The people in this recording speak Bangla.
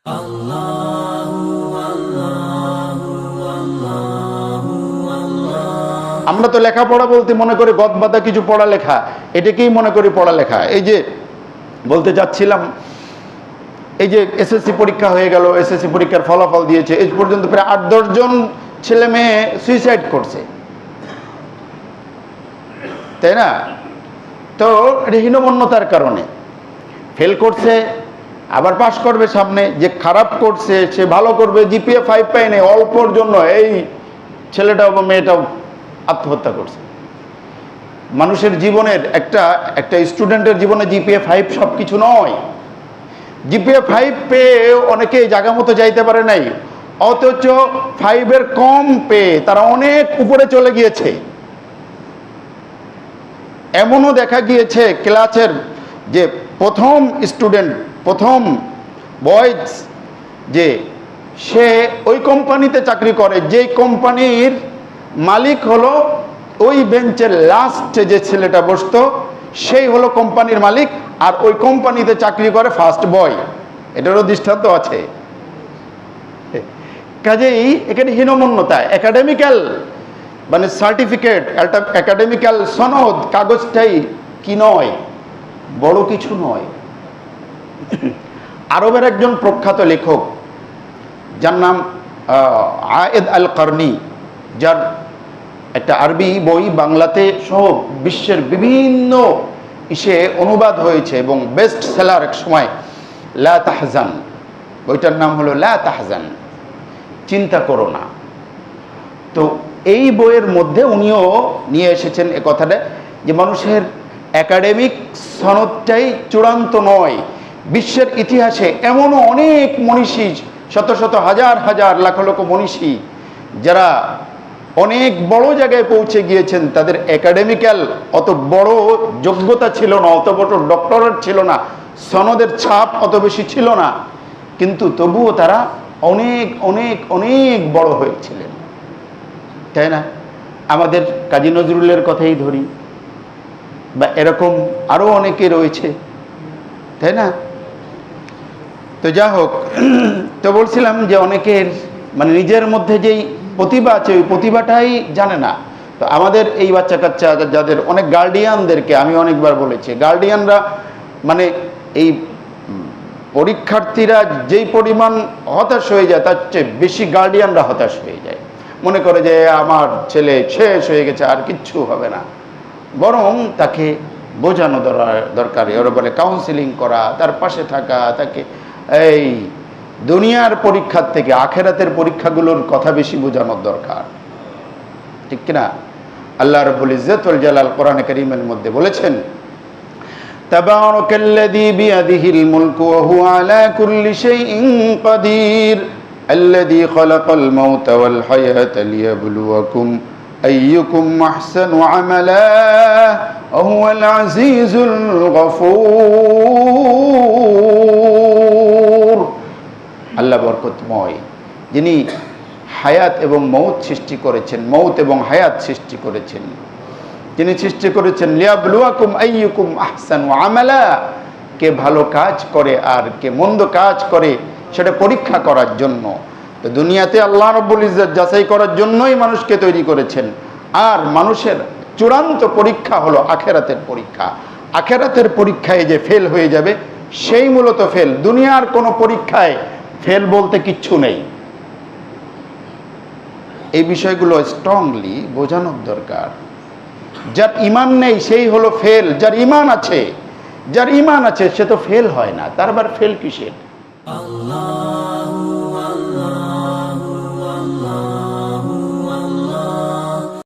আমরা তো লেখাপড়া বলতে মনে করি গদবাদা কিছু পড়ালেখা। এটাকেই মনে করি পড়ালেখা। এই যে বলতে যাচ্ছিলাম, এই যে এসএসসি পরীক্ষা হয়ে গেল এসএসসি পরীক্ষার ফলাফল দিয়েছে, এই পর্যন্ত প্রায় আট দশজন ছেলে মেয়ে সুইসাইড করছে। তাই না? তো এটা হীনমন্যতার কারণে ফেল করছে আবার পাশ করবে সামনে, যে খারাপ করছে, সে ভালো করবে জিপিএ ফাইভ পায়নি, অল্পর জন্য এই ছেলেটাও বা মেয়েটাও আত্মহত্যা করছে। মানুষের জীবনের একটা একটা স্টুডেন্টের জীবনে জিপিএ ফাইভ সব কিছু নয়। জিপিএ ফাইভ পেয়ে অনেকে জায়গা মতো যাইতে পারে নাই। অথচ ফাইভের কম পেয়ে তারা অনেক উপরে চলে গিয়েছে। এমনও দেখা গিয়েছে ক্লাসের যে প্রথম স্টুডেন্ট প্রথম বয়েজ যে সে ওই কোম্পানিতে চাকরি করে, যেই কোম্পানির মালিক হলো ওই বেঞ্চের লাস্টে যে ছেলেটা বসতো, সেই হলো কোম্পানির মালিক, আর ওই কোম্পানিতে চাকরি করে ফার্স্ট বয় এটারও দৃষ্টান্ত আছে। কাজেই এখানে হীনমন্যতা একাডেমিক্যাল মানে সার্টিফিকেট একটা একাডেমিক্যাল সনদ, কাগজটাই কি নয়। বড় কিছু নয়। আরবের একজন প্রখ্যাত লেখক, যার নাম আয়েদ আল কার্নি যার একটা আরবি বই বাংলাতে সহ বিশ্বের বিভিন্ন ইসে অনুবাদ হয়েছে এবং বেস্ট সেলার এক সময়, লা তাহজান, বইটার নাম হলো লা তাহজান, চিন্তা করো না। তো এই বইয়ের মধ্যে উনিও নিয়ে এসেছেন এ কথাটা, যে মানুষের একাডেমিক সনদটাই চূড়ান্ত নয়। বিশ্বের ইতিহাসে এমনও অনেক মনীষী, শত শত হাজার হাজার লাখ লক্ষ মনীষী, যারা অনেক বড় জায়গায় পৌঁছে গিয়েছেন। তাদের একাডেমিক্যাল অত বড় যোগ্যতা ছিল না, অত বড় ডক্টরেট ছিল না, সনদের ছাপ অত বেশি ছিল না। কিন্তু তবুও তারা অনেক অনেক অনেক বড় হয়েছিলেন। তাই না? আমাদের কাজী নজরুলের কথাই ধরি। বা এরকম আরও অনেকে রয়েছে, তাই না? তো যা হোক, তো বলছিলাম যে অনেকের মানে নিজের মধ্যে যেই প্রতিভা আছে, ওই প্রতিভাটাই জানে না। তো আমাদের এই বাচ্চা কাচ্চা যাদের অনেক গার্ডিয়ানদেরকে আমি অনেকবার বলেছি গার্ডিয়ানরা মানে এই পরীক্ষার্থীরা যেই পরিমাণ হতাশ হয়ে যায়, তার চেয়ে বেশি গার্ডিয়ানরা হতাশ হয়ে যায়। মনে করে যে, আমার ছেলে শেষ হয়ে গেছে, আর কিচ্ছু হবে না। বরং তাকে বোঝানো দরকার। ওরা বলে কাউন্সিলিং করা, তার পাশে থাকা, তাকে এই দুনিয়ার পরীক্ষার থেকে আখেরাতের পরীক্ষাগুলোর কথা বেশি বোঝানোর দরকার। ঠিক কিনা? আল্লাহ রবুল ইজতুল জালাল কোরআন করিমের মধ্যে বলেছেন, তাবারাকাল্লাযী বিয়াদিহিল মুলকু ওয়া হুয়া আলা কুল্লি শাইইন কাদির। আল্লাযী খালাকাল মাউতা ওয়াল হায়াতা লিয়াবলুয়াকুম أيكم أحسن عملا وهو العزيز الغفور আল্লাহ বরকতময় যিনি হায়াত এবং মৌত সৃষ্টি করেছেন মৌত এবং হায়াত সৃষ্টি করেছেন যিনি সৃষ্টি করেছেন লিয়াবলুয়াকুম আইয়ুকুম আহসানু আমালা কে ভালো কাজ করে আর কে মন্দ কাজ করে সেটা পরীক্ষা করার জন্য তো দুনিয়াতে আল্লাহ রব্বুল ইজ্জত যাচাই করার জন্যই মানুষকে তৈরি করেছেন। আর মানুষের চূড়ান্ত পরীক্ষা হলো আখেরাতের পরীক্ষা। আখেরাতের পরীক্ষায় যে ফেল হয়ে যাবে, সেই মূলত ফেল দুনিয়ার কোনো পরীক্ষায় ফেল বলতে কিচ্ছু নেই। এই বিষয়গুলো স্ট্রংলি বোঝানোর দরকার। যার ইমান নেই, সেই হলো ফেল যার ইমান আছে, যার ইমান আছে, সে তো ফেল হয় না। তার ফেল কিসের? Allah